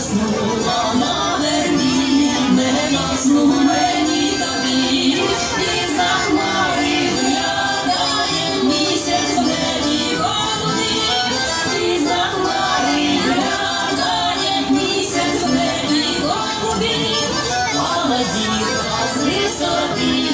заснула на верні, не на мені тобі, і за хмари глядає місяць в небі за хмари глядає місяць в небі голубі, але зірка з висоти